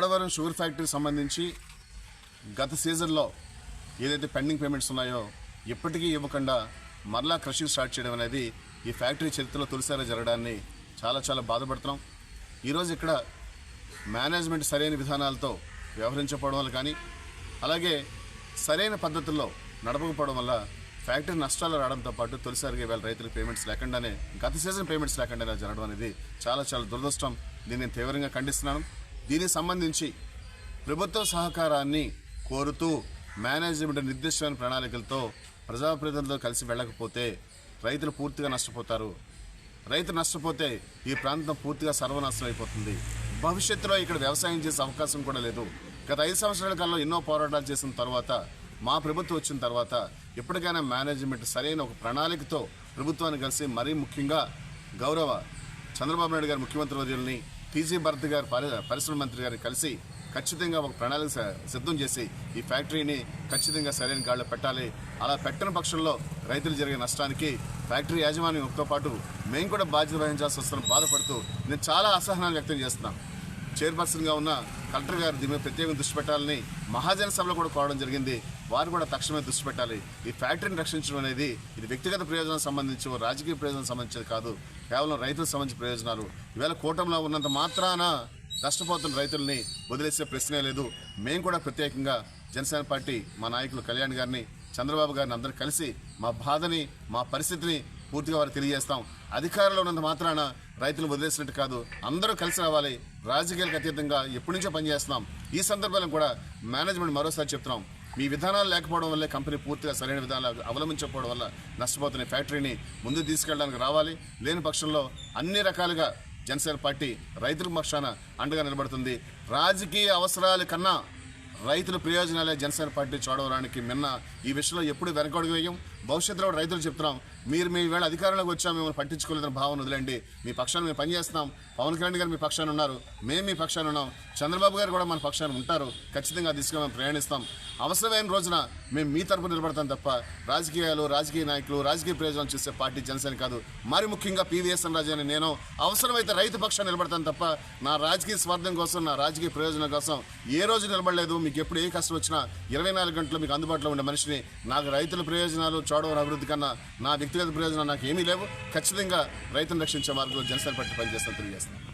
Chodavaram sugar ఫ్యాక్టరీకి సంబంధించి గత సీజన్లో ఏదైతే పెండింగ్ పేమెంట్స్ ఉన్నాయో ఇప్పటికీ ఇవ్వకుండా మరలా క్రషింగ్ స్టార్ట్ చేయడం అనేది ఈ ఫ్యాక్టరీ చరిత్రలో తొలిసారి జరగడాన్ని చాలా చాలా బాధపడుతున్నాం. ఈరోజు ఇక్కడ మేనేజ్మెంట్ సరైన విధానాలతో వ్యవహరించకపోవడం వల్ల కానీ అలాగే సరైన పద్ధతుల్లో నడపకపోవడం వల్ల ఫ్యాక్టరీ నష్టాలు రావడంతో పాటు తొలిసారిగా ఇవాళ రైతులకు పేమెంట్స్ లేకుండానే గత సీజన్ పేమెంట్స్ లేకుండా ఇలా జరగడం అనేది చాలా చాలా దురదృష్టం. దీన్ని నేను తీవ్రంగా ఖండిస్తున్నాను. దీనికి సంబంధించి ప్రభుత్వ సహకారాన్ని కోరుతూ మేనేజ్మెంట్ నిర్దిష్టమైన ప్రణాళికలతో ప్రజాప్రతినిధులతో కలిసి వెళ్ళకపోతే రైతులు పూర్తిగా నష్టపోతారు. రైతు నష్టపోతే ఈ ప్రాంతం పూర్తిగా సర్వనాశనం అయిపోతుంది. భవిష్యత్తులో ఇక్కడ వ్యవసాయం చేసే అవకాశం కూడా లేదు. గత ఐదు సంవత్సరాల కాలంలో ఎన్నో పోరాటాలు చేసిన తర్వాత మా ప్రభుత్వం వచ్చిన తర్వాత ఎప్పటికైనా మేనేజ్మెంట్ సరైన ఒక ప్రణాళికతో ప్రభుత్వాన్ని కలిసి మరీ ముఖ్యంగా గౌరవ చంద్రబాబు నాయుడు గారు ముఖ్యమంత్రి వర్యుల్ని టీజీ భరత్ గారు పరిశ్రమ మంత్రి గారిని కలిసి ఖచ్చితంగా ఒక ప్రణాళిక సిద్ధం చేసి ఈ ఫ్యాక్టరీని ఖచ్చితంగా సరైన గాడిలో పెట్టాలి. అలా పెట్టని పక్షంలో రైతులు జరిగే నష్టానికి ఫ్యాక్టరీ యాజమాన్యంతో పాటు మేము కూడా బాధ్యత వహించాల్సి వస్తున్న బాధపడుతూ నేను చాలా అసహనాలు వ్యక్తం చేస్తున్నాను. చైర్పర్సన్గా ఉన్న కలెక్టర్ గారు దీని మీద ప్రత్యేకంగా దృష్టి పెట్టాలని మహాజన సభలో కూడా కోరడం జరిగింది. వారు కూడా తక్షణమే దృష్టి పెట్టాలి. ఈ ఫ్యాక్టరీని రక్షించడం అనేది ఇది వ్యక్తిగత ప్రయోజనం సంబంధించి రాజకీయ ప్రయోజనం సంబంధించి కాదు. కేవలం రైతులకు సంబంధించిన ప్రయోజనాలు. ఈవేళ కూటమిలో ఉన్నంత మాత్రాన నష్టపోతున్న రైతుల్ని వదిలేసే ప్రశ్నే లేదు. మేము కూడా ప్రత్యేకంగా జనసేన పార్టీ మా నాయకులు కళ్యాణ్ గారిని చంద్రబాబు గారిని అందరూ కలిసి మా బాధని మా పరిస్థితిని పూర్తిగా వారికి తెలియజేస్తాం. అధికారంలో ఉన్నంత మాత్రాన రైతులు వదిలేసినట్టు కాదు. అందరూ కలిసి రావాలి. రాజకీయాలకు అతీతంగా ఎప్పటి నుంచో పనిచేస్తున్నాం. ఈ సందర్భంలో కూడా మేనేజ్మెంట్ మరోసారి చెప్తున్నాం. మీ విధానాలు లేకపోవడం వల్లే కంపెనీ పూర్తిగా సరైన విధానాలు అవలంబించకపోవడం వల్ల నష్టపోతున్న ఫ్యాక్టరీని ముందుకు తీసుకెళ్ళడానికి రావాలి. లేని పక్షంలో అన్ని రకాలుగా జనసేన పార్టీ రైతుల పక్షాన అండగా నిలబడుతుంది. రాజకీయ అవసరాల కన్నా రైతుల ప్రయోజనాలే జనసేన పార్టీ చూడవడానికి మిన్న ఈ విషయంలో ఎప్పుడు వెనకడుగు వేయం? భవిష్యత్తులో కూడా రైతులు చెప్తున్నాం మీరు మీ వేళ అధికారంలోకి వచ్చాం మిమ్మల్ని పట్టించుకోలేదని భావన వదిలేండి మీ పక్షాన్ని మేము పనిచేస్తున్నాం పవన్ కళ్యాణ్ గారు మీ పక్షాన్ని ఉన్నారు. మేము మీ పక్షాన్ని ఉన్నాం. చంద్రబాబు గారు కూడా మన పక్షాన్ని ఉంటారు. ఖచ్చితంగా తీసుకుని దిశగా మేము ప్రయాణిస్తాం. అవసరమైన రోజున మేము మీ తరపు నిలబడతాం తప్ప రాజకీయాలు రాజకీయ నాయకులు రాజకీయ ప్రయోజనం చూసే పార్టీ జనసేన కాదు. మరి ముఖ్యంగా పివిఎస్ఎన్ రాజు అని నేను అవసరమైతే రైతు పక్షాన్ని నిలబడతాను తప్ప నా రాజకీయ స్వార్థం కోసం నా రాజకీయ ప్రయోజనం కోసం ఏ రోజు నిలబడలేదు. మీకు ఎప్పుడు ఏ కష్టం వచ్చినా ఇరవై నాలుగు గంటలు మీకు అందుబాటులో ఉండే మనిషిని నాకు రైతుల ప్రయోజనాలు చోడవరం అభివృద్ధి కన్నా నా వ్యక్తిగత ప్రయోజనాలు నాకు ఏమీ లేవు. ఖచ్చితంగా రైతును రక్షించే మార్గంలో జనసేన పార్టీ పనిచేస్తాను తెలియజేస్తాను